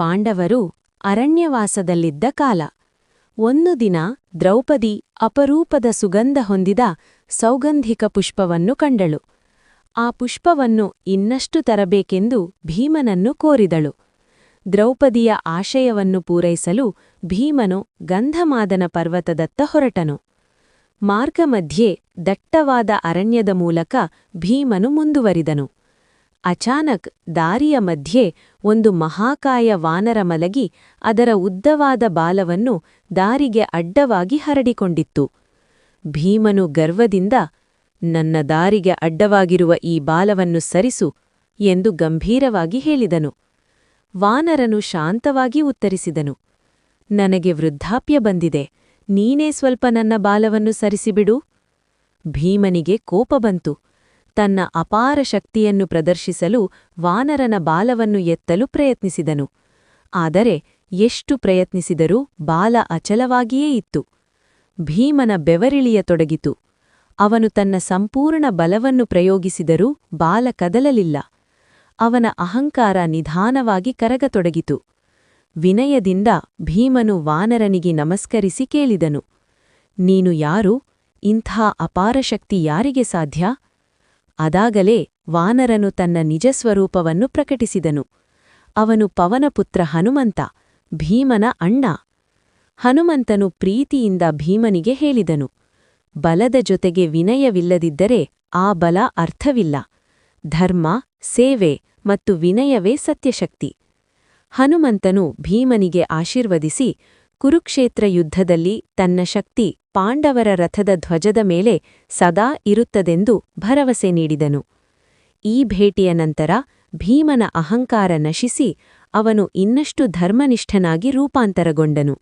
ಪಾಂಡವರು ಅರಣ್ಯವಾಸದಲ್ಲಿದ್ದ ಕಾಲ. ಒಂದು ದಿನ ದ್ರೌಪದಿ ಅಪರೂಪದ ಸುಗಂಧ ಹೊಂದಿದ ಸೌಗಂಧಿಕ ಪುಷ್ಪವನ್ನು ಕಂಡಳು. ಆ ಪುಷ್ಪವನ್ನು ಇನ್ನಷ್ಟು ತರಬೇಕೆಂದು ಭೀಮನನ್ನು ಕೋರಿದಳು. ದ್ರೌಪದಿಯ ಆಶಯವನ್ನು ಪೂರೈಸಲು ಭೀಮನು ಗಂಧಮಾದನ ಪರ್ವತದತ್ತ ಹೊರಟನು. ಮಾರ್ಗಮಧ್ಯೆ ದಟ್ಟವಾದ ಅರಣ್ಯದ ಮೂಲಕ ಭೀಮನು ಮುಂದುವರಿದನು. ಅಚಾನಕ್ ದಾರಿಯ ಮಧ್ಯೆ ಒಂದು ಮಹಾಕಾಯ ವಾನರ ಮಲಗಿ ಅದರ ಉದ್ದವಾದ ಬಾಲವನ್ನು ದಾರಿಗೆ ಅಡ್ಡವಾಗಿ ಹರಡಿಕೊಂಡಿತ್ತು. ಭೀಮನು ಗರ್ವದಿಂದ, ನನ್ನ ದಾರಿಗೆ ಅಡ್ಡವಾಗಿರುವ ಈ ಬಾಲವನ್ನು ಸರಿಸು ಎಂದು ಗಂಭೀರವಾಗಿ ಹೇಳಿದನು. ವಾನರನು ಶಾಂತವಾಗಿ ಉತ್ತರಿಸಿದನು, ನನಗೆ ವೃದ್ಧಾಪ್ಯ ಬಂದಿದೆ, ನೀನೇ ಸ್ವಲ್ಪ ನನ್ನ ಬಾಲವನ್ನು ಸರಿಸಿಬಿಡು. ಭೀಮನಿಗೆ ಕೋಪ ಬಂತು ತನ್ನ ಅಪಾರ ಶಕ್ತಿಯನ್ನು ಪ್ರದರ್ಶಿಸಲು ವಾನರನ ಬಾಲವನ್ನು ಎತ್ತಲು ಪ್ರಯತ್ನಿಸಿದನು. ಆದರೆ ಎಷ್ಟು ಪ್ರಯತ್ನಿಸಿದರೂ ಬಾಲ ಅಚಲವಾಗಿಯೇ ಇತ್ತು. ಭೀಮನ ಬೆವರಿಳಿಯ ತೊಡಗಿತು. ಅವನು ತನ್ನ ಸಂಪೂರ್ಣ ಬಲವನ್ನು ಪ್ರಯೋಗಿಸಿದರೂ ಬಾಲ ಕದಲಲಿಲ್ಲ. ಅವನ ಅಹಂಕಾರ ನಿಧಾನವಾಗಿ ಕರಗತೊಡಗಿತು. ವಿನಯದಿಂದ ಭೀಮನು ವಾನರನಿಗೆ ನಮಸ್ಕರಿಸಿ ಕೇಳಿದನು. ನೀನು ಯಾರು? ಇಂಥ ಅಪಾರ ಶಕ್ತಿ ಯಾರಿಗೆ ಸಾಧ್ಯ? ಅದಾಗಲೇ ವಾನರನು ತನ್ನ ನಿಜಸ್ವರೂಪವನ್ನು ಪ್ರಕಟಿಸಿದನು. ಅವನು ಪವನಪುತ್ರ ಹನುಮಂತ, ಭೀಮನ ಅಣ್ಣ. ಹನುಮಂತನು ಪ್ರೀತಿಯಿಂದ ಭೀಮನಿಗೆ ಹೇಳಿದನು. ಬಲದ ಜೊತೆಗೆ ವಿನಯವಿಲ್ಲದಿದ್ದರೆ ಆ ಬಲ ಅರ್ಥವಿಲ್ಲ. ಧರ್ಮ, ಸೇವೆ ಮತ್ತು ವಿನಯವೇ ಸತ್ಯಶಕ್ತಿ. ಹನುಮಂತನು ಭೀಮನಿಗೆ ಆಶೀರ್ವದಿಸಿ ಕುರುಕ್ಷೇತ್ರ ಯುದ್ಧದಲ್ಲಿ ತನ್ನ ಶಕ್ತಿ ಪಾಂಡವರ ರಥದ ಧ್ವಜದ ಮೇಲೆ ಸದಾ ಇರುತ್ತದೆಂದು ಭರವಸೆ ನೀಡಿದನು. ಈ ಭೇಟಿಯ ನಂತರ ಭೀಮನ ಅಹಂಕಾರ ನಶಿಸಿ ಅವನು ಇನ್ನಷ್ಟು ಧರ್ಮನಿಷ್ಠನಾಗಿ ರೂಪಾಂತರಗೊಂಡನು.